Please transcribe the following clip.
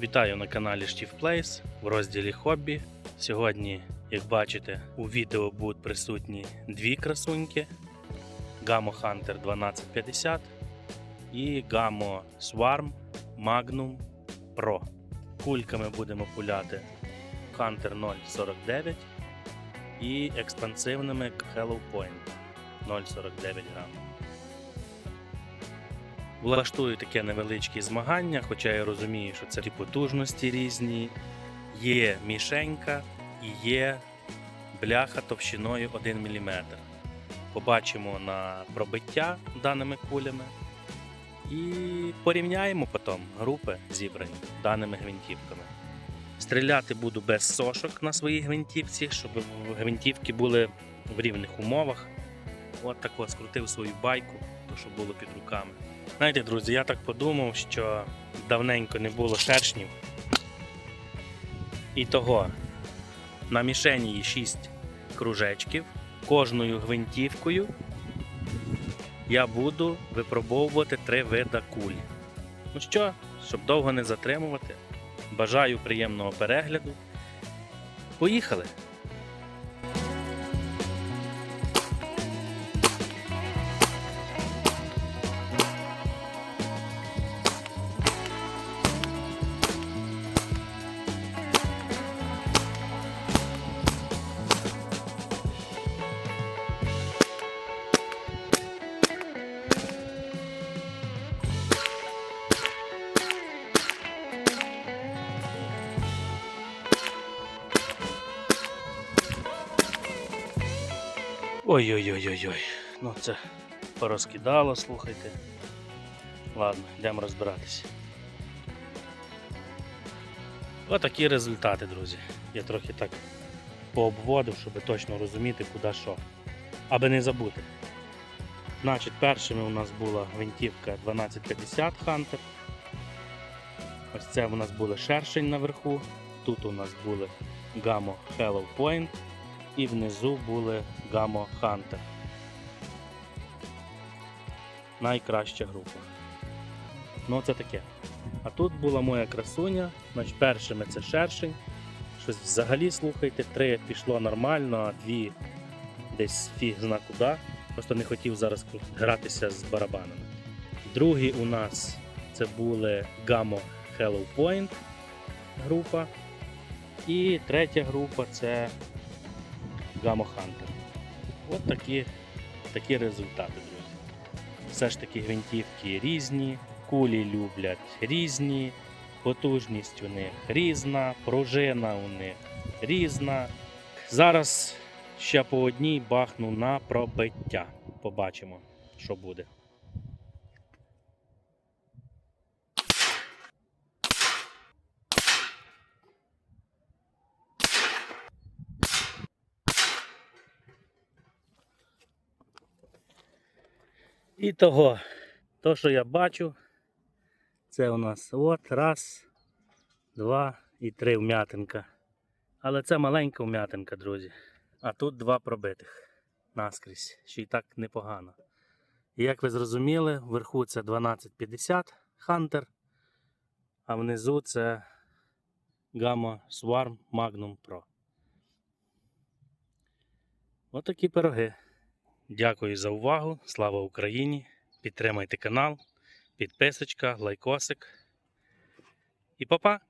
Вітаю на каналі Штів Плейс в розділі Хобі. Сьогодні, як бачите, у відео будуть присутні дві красуньки: Gamo Hunter 1250 і Gamo Swarm Magnum Pro. Кульками будемо пуляти Hunter 049 і експансивними Hello Point 0,49 грам. Влаштую таке невеличке змагання, хоча я розумію, що це і потужності різні. Є мішенька і є бляха товщиною 1 мм. Побачимо на пробиття даними кулями і порівняємо потім групи зібрані даними гвинтівками. Стріляти буду без сошок на своїй гвинтівці, щоб гвинтівки були в рівних умовах. От так от скрутив свою байку, то що було під руками. Знаєте, друзі, я так подумав, що давненько не було шершнів. І того на мішені є 6 кружечків. Кожною гвинтівкою я буду випробовувати три вида куль. Ну що, щоб довго не затримувати, бажаю приємного перегляду. Поїхали! Ой-ой-ой-ой-ой. Ну це порозкидало, слухайте. Ладно, йдемо розбиратися. Отакі результати, друзі. Я трохи так пообводив, щоб точно розуміти, куди що. Аби не забути. Значить, першими у нас була гвинтівка 1250 Hunter. Ось це у нас були шершень наверху. Тут у нас були Gamo Hello Point і внизу були Gamo Hunter. Найкраща група. Ну, це таке. А тут була моя красуня, значить першими це шершень. Щось взагалі слухайте, три пішло нормально, а дві десь фіг зна куди. Просто не хотів зараз гратися з барабанами. Другі у нас це були Gamo Hello Point група. І третя група це Gamo Hunter. От такі, такі результати, друзі. Все ж таки гвинтівки різні, кулі люблять різні, потужність у них різна, пружина у них різна. Зараз ще по одній бахну на пробиття. Побачимо, що буде. І того, то, що я бачу, це у нас от раз, два і три вм'ятинка. Але це маленька вм'ятинка, друзі. А тут два пробитих наскрізь, ще й так непогано. І як ви зрозуміли, вверху це 1250 Hunter, а внизу це Gamma Swarm Magnum Pro. Отакі пироги. Дякую за увагу. Слава Україні! Підтримайте канал, підписочка, лайкосик. І па-па!